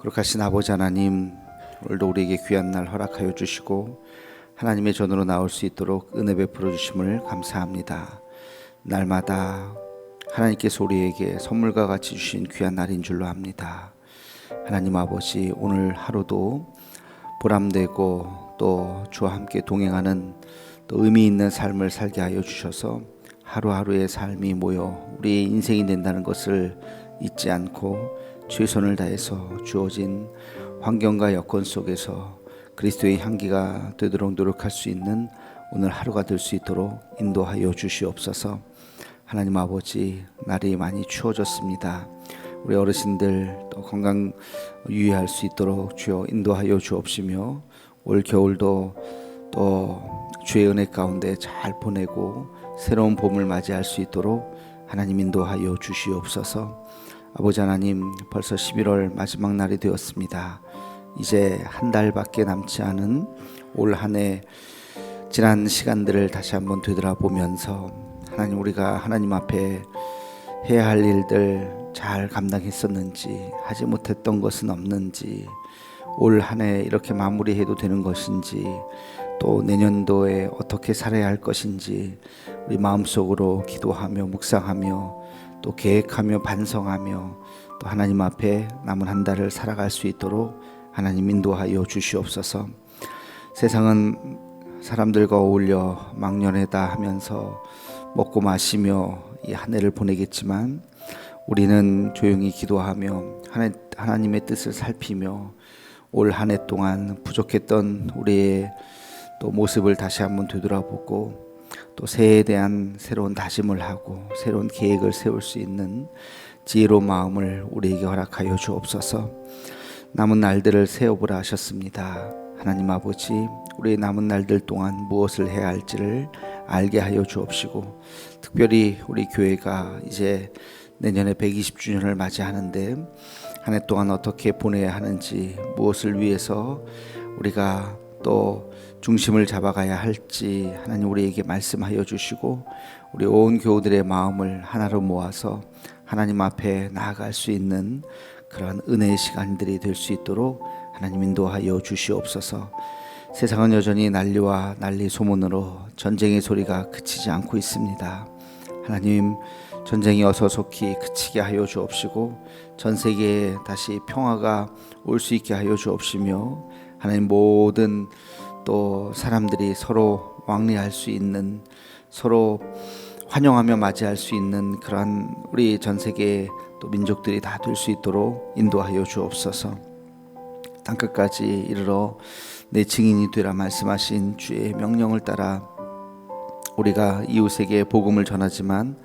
거룩하신 아버지 하나님 오늘도 우리에게 귀한 날 허락하여 주시고 하나님의 전으로 나올 수 있도록 은혜 베풀어 주심을 감사합니다. 날마다 하나님께서 우리에게 선물과 같이 주신 귀한 날인 줄로 압니다. 하나님 아버지 오늘 하루도 보람되고 또 주와 함께 동행하는 또 의미 있는 삶을 살게 하여 주셔서 하루하루의 삶이 모여 우리의 인생이 된다는 것을 잊지 않고 최선을 다해서 주어진 환경과 여건 속에서 그리스도의 향기가 되도록 노력할 수 있는 오늘 하루가 될 수 있도록 인도하여 주시옵소서. 하나님 아버지 날이 많이 추워졌습니다. 우리 어르신들 또 건강 유의할 수 있도록 주여 인도하여 주옵시며 올 겨울도 또 주의 은혜 가운데 잘 보내고 새로운 봄을 맞이할 수 있도록 하나님 인도하여 주시옵소서. 아버지 하나님 벌써 11월 마지막 날이 되었습니다. 이제 한 달밖에 남지 않은 올 한 해 지난 시간들을 다시 한번 되돌아보면서 하나님 우리가 하나님 앞에 해야 할 일들 잘 감당했었는지 하지 못했던 것은 없는지 올 한 해 이렇게 마무리해도 되는 것인지 또 내년도에 어떻게 살아야 할 것인지 우리 마음속으로 기도하며 묵상하며 또 계획하며 반성하며 또 하나님 앞에 남은 한 달을 살아갈 수 있도록 하나님 인도하여 주시옵소서. 세상은 사람들과 어울려 막년회다 하면서 먹고 마시며 이 한 해를 보내겠지만 우리는 조용히 기도하며 하나, 하나님의 뜻을 살피며 올 한 해 동안 부족했던 우리의 또 모습을 다시 한번 되돌아보고 또 새해에 대한 새로운 다짐을 하고 새로운 계획을 세울 수 있는 지혜로운 마음을 우리에게 허락하여 주옵소서. 남은 날들을 세어보라 하셨습니다. 하나님 아버지, 우리의 남은 날들 동안 무엇을 해야 할지를 알게 하여 주옵시고, 특별히 우리 교회가 이제 내년에 120주년을 맞이하는데 한 해 동안 어떻게 보내야 하는지, 무엇을 위해서 우리가 또 중심을 잡아가야 할지 하나님 우리에게 말씀하여 주시고 우리 온 교우들의 마음을 하나로 모아서 하나님 앞에 나아갈 수 있는 그런 은혜의 시간들이 될 수 있도록 하나님 인도하여 주시옵소서. 세상은 여전히 난리와 난리 소문으로 전쟁의 소리가 그치지 않고 있습니다. 하나님 전쟁이 어서 속히 그치게 하여 주옵시고 전 세계에 다시 평화가 올 수 있게 하여 주옵시며 하나님 모든 또 사람들이 서로 왕래할 수 있는 서로 환영하며 맞이할 수 있는 그러한 우리 전 세계 또 민족들이 다 될 수 있도록 인도하여 주옵소서. 땅 끝까지 이르러 내 증인이 되라 말씀하신 주의 명령을 따라 우리가 이웃에게 복음을 전하지만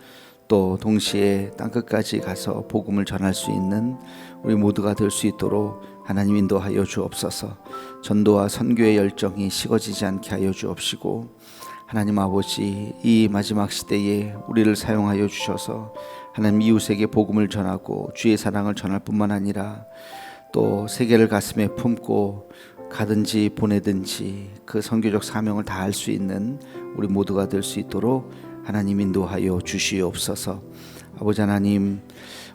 또 동시에 땅 끝까지 가서 복음을 전할 수 있는 우리 모두가 될 수 있도록 하나님 인도하여 주옵소서. 전도와 선교의 열정이 식어지지 않게 하여 주옵시고 하나님 아버지 이 마지막 시대에 우리를 사용하여 주셔서 하나님 이웃에게 복음을 전하고 주의 사랑을 전할 뿐만 아니라 또 세계를 가슴에 품고 가든지 보내든지 그 선교적 사명을 다할 수 있는 우리 모두가 될 수 있도록 하나님 인도하여 주시옵소서. 아버지 하나님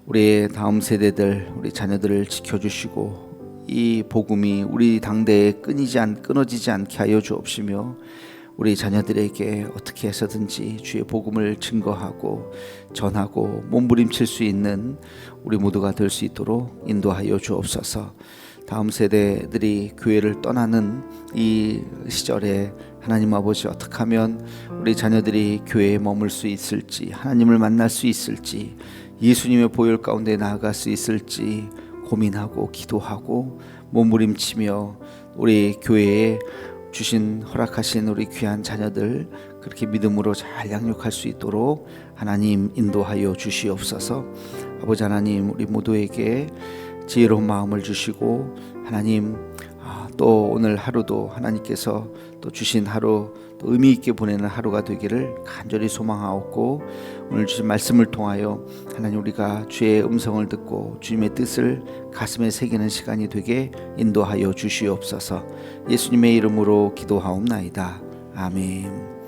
우리의 다음 세대들 우리 자녀들을 지켜주시고 이 복음이 우리 당대에 끊이지 않 끊어지지 않게 하여 주옵시며 우리 자녀들에게 어떻게 해서든지 주의 복음을 증거하고 전하고 몸부림칠 수 있는 우리 모두가 될 수 있도록 인도하여 주옵소서. 다음 세대들이 교회를 떠나는 이 시절에 하나님 아버지 어떻게 하면 우리 자녀들이 교회에 머물 수 있을지 하나님을 만날 수 있을지 예수님의 보혈 가운데 나아갈 수 있을지 고민하고 기도하고 몸부림치며 우리 교회에 주신 허락하신 우리 귀한 자녀들 그렇게 믿음으로 잘 양육할 수 있도록 하나님 인도하여 주시옵소서. 아버지 하나님 우리 모두에게 지혜로운 마음을 주시고 하나님 아, 또 오늘 하루도 하나님께서 또 주신 하루 또 의미 있게 보내는 하루가 되기를 간절히 소망하옵고 오늘 주신 말씀을 통하여 하나님 우리가 주의 음성을 듣고 주님의 뜻을 가슴에 새기는 시간이 되게 인도하여 주시옵소서 예수님의 이름으로 기도하옵나이다 아멘.